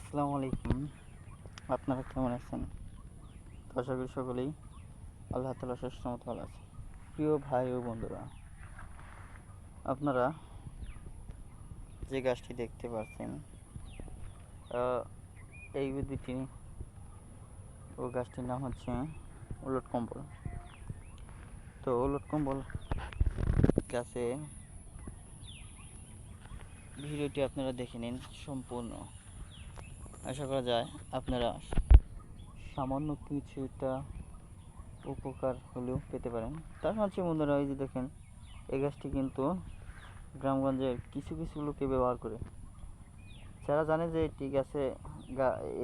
আসসালামু আলাইকুম। আপনারা কেমন আছেন? আশা করি সকলেই আল্লাহ তালা সুস্থমত ভালো আছে প্রিয় ভাই ও বন্ধুরা, আপনারা যে গাছটি দেখতে পাচ্ছেন এই উদ্ভিদটি ও গাছটির নাম হচ্ছে উলট কম্বল। তো উলট কম্বল গাছে ভিডিওটি আপনারা দেখে নিন সম্পূর্ণ। আশা করা যায় আপনারা সামান্য কিছুটা উপকার হলেও পেতে পারেন। তার মাঝে বন্ধুরা, এই যে দেখেন, এই গাছটি কিন্তু গ্রামগঞ্জের কিছু কিছু লোকে ব্যবহার করে। যারা জানে যে এটি গাছে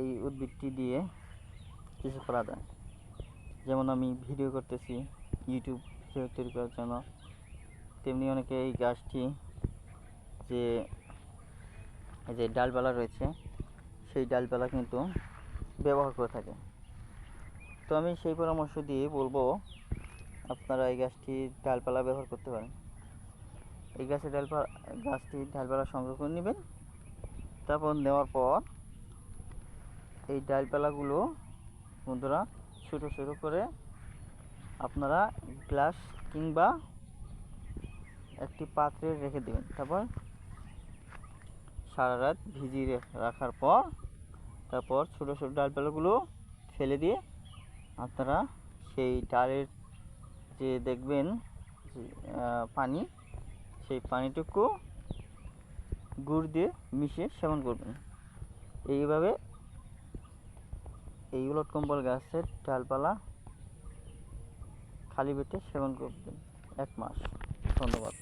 এই উদ্ভিদটি দিয়ে কিছু করা যায়। যেমন আমি ভিডিও করতেছি, ইউটিউব ভিডিও তৈরি করার জন্য। তেমনি অনেকে এই গাছটি যে, এই যে ডালপালা রয়েছে সেই ডালপালা কিন্তু ব্যবহার করে থাকে। তো আমি সেই পরামর্শ দিয়ে বলব, আপনারা এই গাছটি ডালপালা ব্যবহার করতে পারেন। এই গাছের ডালপালা গাছটি ডালপালা সংগ্রহ করে নেবেন। তারপর নেওয়ার পর এই ডালপালাগুলো বন্ধুরা ছোটো ছোটো করে আপনারা গ্লাস কিংবা একটি পাত্রে রেখে দেবেন। তারপর সারা রাত ভিজিয়ে রাখার পর তারপর ছোটো ছোটো ডালপালাগুলো ফেলে দিয়ে আপনারা সেই ডালের যে দেখবেন পানি, সেই পানিটুকু গুড় দিয়ে মিশিয়ে সেবন করবেন। এইভাবে এই উলট কম্বল গাছের ডালপালা খালি পেটে সেবন করবেন। এক মাস। ধন্যবাদ।